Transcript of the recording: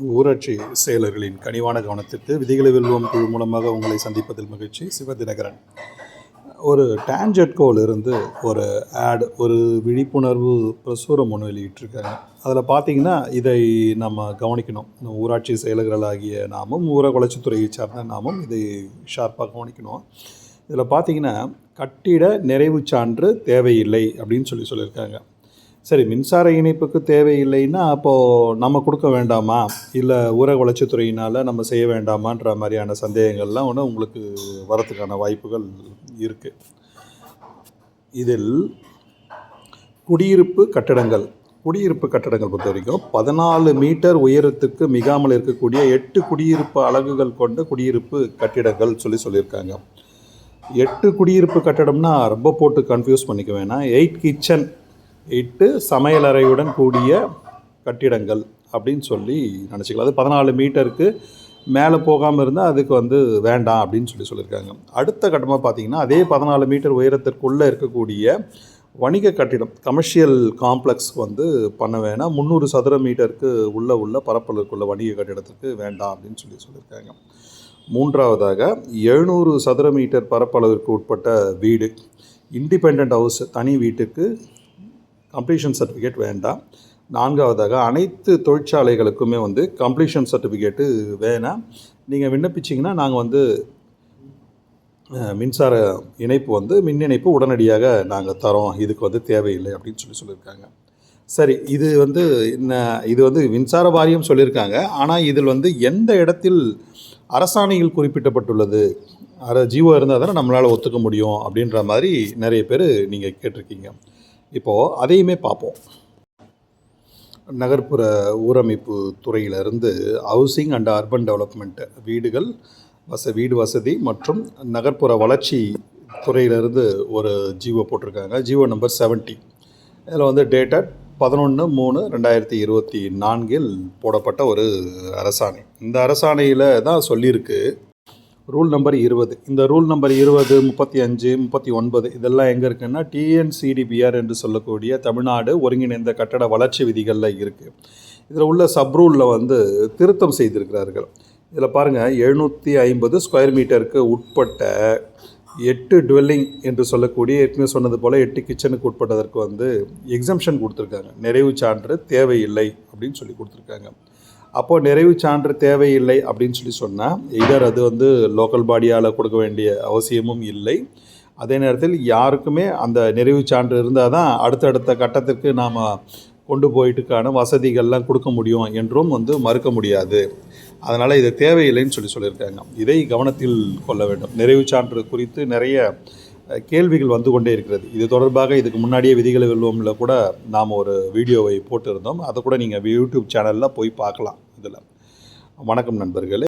ஊராட்சி செயலர்களின் கனிவான கவனத்திற்கு விதிகளை வெல்வோம் குழு மூலமாக உங்களை சந்திப்பதில் மகிழ்ச்சி. சிவதினகரன். ஒரு இருந்து ஒரு ஆட் ஒரு விழிப்புணர்வு பிரசுரம் ஒன்று வெளியிட்டிருக்காங்க அதில் பார்த்தீங்கன்னா இதை நம்ம கவனிக்கணும். நம்ம ஊராட்சி செயலர்களாகிய நாமும் ஊரக வளர்ச்சித்துறையை சார்ந்த நாமும் இதை ஷார்ப்பாக கவனிக்கணும். இதில் பார்த்தீங்கன்னா கட்டிட நிறைவு சான்று தேவையில்லை அப்படின்னு சொல்லி சொல்லியிருக்காங்க. சரி மின்சார இணைப்புக்கு தேவையில்லைன்னா அப்போது நம்ம கொடுக்க வேண்டாமா? இல்லை ஊரக வளர்ச்சித்துறையினால் நம்ம செய்ய வேண்டாமான்ற மாதிரியான சந்தேகங்கள்லாம் ஒன்று உங்களுக்கு வரத்துக்கான வாய்ப்புகள் இருக்குது இதில் குடியிருப்பு கட்டடங்கள் குடியிருப்பு கட்டடங்கள் பொறுத்த வரைக்கும் பதினாலு மீட்டர் உயரத்துக்கு மிகாமல் இருக்கக்கூடிய எட்டு குடியிருப்பு அலகுகள் கொண்ட குடியிருப்பு கட்டிடங்கள் சொல்லி சொல்லியிருக்காங்க. எட்டு குடியிருப்பு கட்டடம்னா ரொம்ப போட்டு கன்ஃபியூஸ் பண்ணிக்க வேணாம். எயிட் கிச்சன் எட்டு சமையலறையுடன் கூடிய கட்டிடங்கள் அப்படின்னு சொல்லி நினச்சிக்கலாம். அது பதினாலு மீட்டருக்கு மேலே போகாமல் இருந்தால் அதுக்கு வந்து வேண்டாம் அப்படின்னு சொல்லி சொல்லியிருக்காங்க. அடுத்த கட்டமாக பார்த்தீங்கன்னா அதே பதினாலு மீட்டர் உயரத்திற்குள்ளே இருக்கக்கூடிய வணிக கட்டிடம் கமர்ஷியல் காம்ப்ளெக்ஸ் வந்து பண்ண வேணாம். முந்நூறு சதுர மீட்டருக்கு உள்ள உள்ள பரப்பளவுக்குள்ள வணிக கட்டிடத்துக்கு வேண்டாம் அப்படின்னு சொல்லி சொல்லியிருக்காங்க. மூன்றாவதாக எழுநூறு சதுர மீட்டர் பரப்பளவிற்கு உட்பட்ட வீடு இண்டிபெண்ட் ஹவுஸ் தனி வீட்டுக்கு கம்ப்ளீஷன் சர்டிஃபிகேட் வேண்டாம். நான்காவதாக அனைத்து தொழிற்சாலைகளுக்குமே வந்து கம்ப்ளீஷன் சர்டிஃபிகேட்டு வேணாம். நீங்கள் விண்ணப்பிச்சிங்கன்னா நாங்கள் வந்து மின்சார இணைப்பு வந்து மின் இணைப்பு உடனடியாக நாங்கள் தரோம். இதுக்கு வந்து தேவையில்லை அப்படின்னு சொல்லி சொல்லியிருக்காங்க. சரி இது வந்து என்ன இது வந்து மின்சார வாரியம் சொல்லியிருக்காங்க. ஆனால் இதில் வந்து எந்த இடத்தில் அரசாணையில் குறிப்பிட்டப்பட்டுள்ளது? அர ஜீவோ இருந்தால் தானே நம்மளால் ஒத்துக்க முடியும் அப்படின்ற மாதிரி நிறைய பேர் நீங்கள் கேட்டிருக்கீங்க. இப்போது அதையுமே பார்ப்போம். நகர்ப்புற ஊரமைப்பு துறையிலிருந்து ஹவுசிங் அண்ட் அர்பன் டெவலப்மெண்ட் வீடுகள் வச வீடு வசதி மற்றும் நகர்ப்புற வளர்ச்சி துறையிலிருந்து ஒரு ஜிஓ போட்டிருக்காங்க. ஜீவோ நம்பர் செவன்ட்டி இதில் வந்து டேட்டட் பதினொன்று மூணு ரெண்டாயிரத்தி இருபத்தி நான்கில் போடப்பட்ட ஒரு அரசாணை. இந்த அரசாணையில் தான் சொல்லியிருக்கு. ரூல் நம்பர் இருபது. இந்த ரூல் நம்பர் இருபது முப்பத்தி அஞ்சு முப்பத்தி ஒன்பது இதெல்லாம் எங்கே இருக்குன்னா டிஎன்சிடிபிஆர் என்று சொல்லக்கூடிய தமிழ்நாடு ஒருங்கிணைந்த கட்டட வளர்ச்சி விதிகளில் இருக்குது இதில் உள்ள சப்ரூலில் வந்து திருத்தம் செய்திருக்கிறார்கள். இதில் பாருங்கள் எழுநூற்றி ஐம்பது ஸ்கொயர் மீட்டருக்கு உட்பட்ட எட்டு டுவெல்லிங் என்று சொல்லக்கூடிய ஏற்கனவே சொன்னது போல் எட்டு கிச்சனுக்கு உட்பட்டதற்கு வந்து எக்ஸம்ஷன் கொடுத்துருக்காங்க. நிறைவு சான்று தேவையில்லை அப்படின்னு சொல்லி கொடுத்துருக்காங்க. அப்போது நிறைவு சான்று தேவையில்லை அப்படின்னு சொல்லி சொன்னால் இதர் அது வந்து லோக்கல் பாடியால் கொடுக்க வேண்டிய அவசியமும் இல்லை. அதே நேரத்தில் யாருக்குமே அந்த நிறைவு சான்று இருந்தால் தான் அடுத்தடுத்த கட்டத்திற்கு நாம் கொண்டு போயிட்டுக்கான வசதிகள்லாம் கொடுக்க முடியும் என்றும் வந்து மறுக்க முடியாது. அதனால் இது தேவையில்லைன்னு சொல்லி சொல்லியிருக்காங்க. இதை கவனத்தில் கொள்ள வேண்டும். நிறைவு சான்று குறித்து நிறைய கேள்விகள் வந்து கொண்டே இருக்கிறது. இது தொடர்பாக இதுக்கு முன்னாடியே விதிகளை வெல்வோம்ல கூட நாம் ஒரு வீடியோவை போட்டிருந்தோம். அதை கூட நீங்கள் யூடியூப் சேனலில் போய் பார்க்கலாம் இதில். வணக்கம் நண்பர்களே.